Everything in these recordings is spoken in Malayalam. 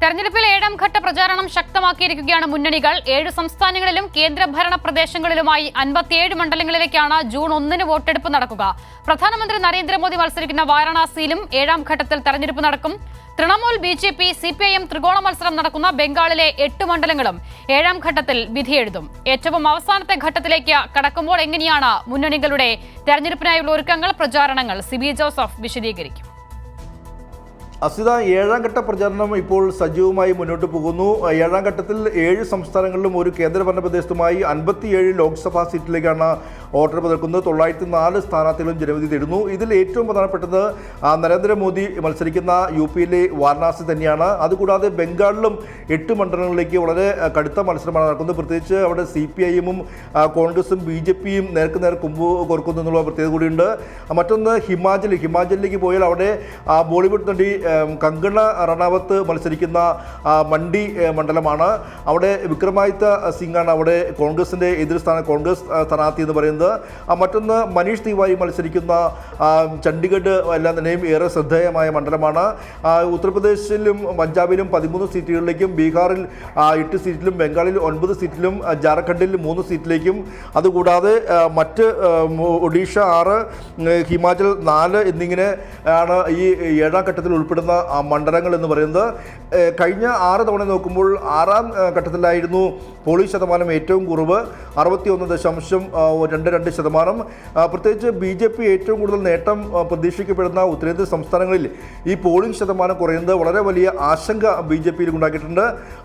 തെരഞ്ഞെടുപ്പിൽ ഏഴാം ഘട്ട പ്രചാരണം ശക്തമാക്കിയിരിക്കുകയാണ് മുന്നണികൾ. ഏഴ് സംസ്ഥാനങ്ങളിലും കേന്ദ്രഭരണ പ്രദേശങ്ങളിലുമായി അൻപത്തിയേഴ് മണ്ഡലങ്ങളിലേക്കാണ് ജൂൺ ഒന്നിന് വോട്ടെടുപ്പ് നടക്കുക. പ്രധാനമന്ത്രി നരേന്ദ്രമോദി മത്സരിക്കുന്ന വാരണാസിയിലും ഏഴാം ഘട്ടത്തിൽ തെരഞ്ഞെടുപ്പ് നടക്കും. Trinamool B J P C P I M ത്രികോണ മത്സരം നടക്കുന്ന ബംഗാളിലെ എട്ട് മണ്ഡലങ്ങളും ഏഴാം ഘട്ടത്തിൽ വിധിയെഴുതും. ഏറ്റവും അവസാനത്തെ ഘട്ടത്തിലേക്ക് കടക്കുമ്പോൾ എങ്ങനെയാണ് മുന്നണികളുടെ തെരഞ്ഞെടുപ്പിനായുള്ള ഒരുക്കങ്ങൾ? പ്രചാരണങ്ങൾ. സിബി ജോസഫ് വിശദീകരിക്കും. അസിത ഏഴാം ഘട്ട പ്രചാരണം ഇപ്പോൾ സജീവമായി മുന്നോട്ട് പോകുന്നു. ഏഴാം ഘട്ടത്തിൽ ഏഴ് സംസ്ഥാനങ്ങളിലും ഒരു കേന്ദ്രഭരണ പ്രദേശത്തുമായി അൻപത്തിയേഴ് ലോക്സഭാ സീറ്റിലേക്കാണ് വോട്ടെടുപ്പ് നടക്കുന്നത്. തൊള്ളായിരത്തി നാല് സ്ഥാനാർത്ഥികളും ജനവിധി തേടുന്നു. ഇതിൽ ഏറ്റവും പ്രധാനപ്പെട്ടത് നരേന്ദ്രമോദി മത്സരിക്കുന്ന യു പിയിലെ വാരണാസി തന്നെയാണ്. അതുകൂടാതെ ബംഗാളിലും എട്ട് മണ്ഡലങ്ങളിലേക്ക് വളരെ കടുത്ത മത്സരമാണ് നടക്കുന്നത്. പ്രത്യേകിച്ച് അവിടെ സി പി ഐഎമ്മും കോൺഗ്രസും ബി ജെ പിയും നേർക്ക് നേർ കുമ്പ് കോർക്കുന്നു എന്നുള്ള പ്രത്യേകത കൂടിയുണ്ട്. മറ്റൊന്ന് ഹിമാചൽ. ഹിമാചലിലേക്ക് പോയാൽ അവിടെ ബോളിവുഡ് നടി കങ്കണ റണാവത്ത് മത്സരിക്കുന്ന മണ്ഡി മണ്ഡലമാണ്. അവിടെ വിക്രമാദിത്യ സിംഗാണ് അവിടെ കോൺഗ്രസിന്റെ എതിർ സ്ഥാന കോൺഗ്രസ് സ്ഥാനാർത്ഥി എന്ന് പറയുന്നത്. മറ്റൊന്ന് മനീഷ് തിവാരി മത്സരിക്കുന്ന ചണ്ഡിഗഡ് എല്ലാം തന്നെയും ഏറെ ശ്രദ്ധേയമായ മണ്ഡലമാണ്. ഉത്തർപ്രദേശിലും പഞ്ചാബിലും പതിമൂന്ന് സീറ്റുകളിലേക്കും ബീഹാറിൽ എട്ട് സീറ്റിലും ബംഗാളിൽ ഒൻപത് സീറ്റിലും ജാർഖണ്ഡിൽ മൂന്ന് സീറ്റിലേക്കും. അതുകൂടാതെ മറ്റ് ഒഡീഷ ആറ് ഹിമാചൽ നാല് എന്നിങ്ങനെ ആണ് ഈ ഏഴാം ഘട്ടത്തിൽ ഉൾപ്പെടുന്ന ആ, മണ്ഡലങ്ങൾ എന്ന് പറയുന്നത് കഴിഞ്ഞ ആറ് തവണ നോക്കുമ്പോൾ ആറാം ഘട്ടത്തിലായിരുന്നു പോളിംഗ് ശതമാനം ഏറ്റവും കുറവ്. അറുപത്തി ഒന്ന് ദശാംശം രണ്ട് രണ്ട് ശതമാനം. പ്രത്യേകിച്ച് ബി ജെ പി ഏറ്റവും കൂടുതൽ നേട്ടം പ്രതീക്ഷിക്കപ്പെടുന്ന ഉത്തരേന്ത്യൻ സംസ്ഥാനങ്ങളിൽ ഈ പോളിംഗ് ശതമാനം കുറയുന്നത് വളരെ വലിയ ആശങ്ക ബി ജെ പിയിൽ ഉണ്ടാക്കിയിട്ടുണ്ട്.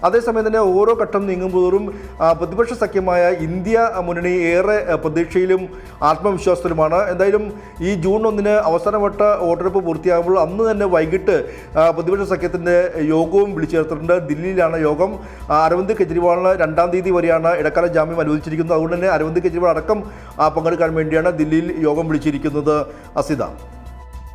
അതേസമയം തന്നെ ഓരോ ഘട്ടം നീങ്ങുമ്പോഴും പ്രതിപക്ഷ സഖ്യമായ ഇന്ത്യ മുന്നണി ഏറെ പ്രതീക്ഷയിലും ആത്മവിശ്വാസത്തിലുമാണ്. എന്തായാലും ഈ ജൂൺ ഒന്നിന് അവസാനവട്ട വോട്ടെടുപ്പ് പൂർത്തിയാകുമ്പോൾ അന്ന് തന്നെ വൈകിട്ട് പ്രതിപക്ഷ സഖ്യത്തിന്റെ യോഗവും വിളിച്ചു ചേർത്തിട്ടുണ്ട്. ദില്ലിയിലാണ് യോഗം. അരവിന്ദ് കെജ്രിവാളിന് രണ്ടാം തീയതി വരെയാണ് ഇടക്കാല ജാമ്യം അനുവദിച്ചിരിക്കുന്നത്. അതുകൊണ്ട് തന്നെ അരവിന്ദ് കെജ്രിവാൾ അടക്കം പങ്കെടുക്കാൻ വേണ്ടിയാണ് ദില്ലിയിൽ യോഗം വിളിച്ചിരിക്കുന്നത് അസിത.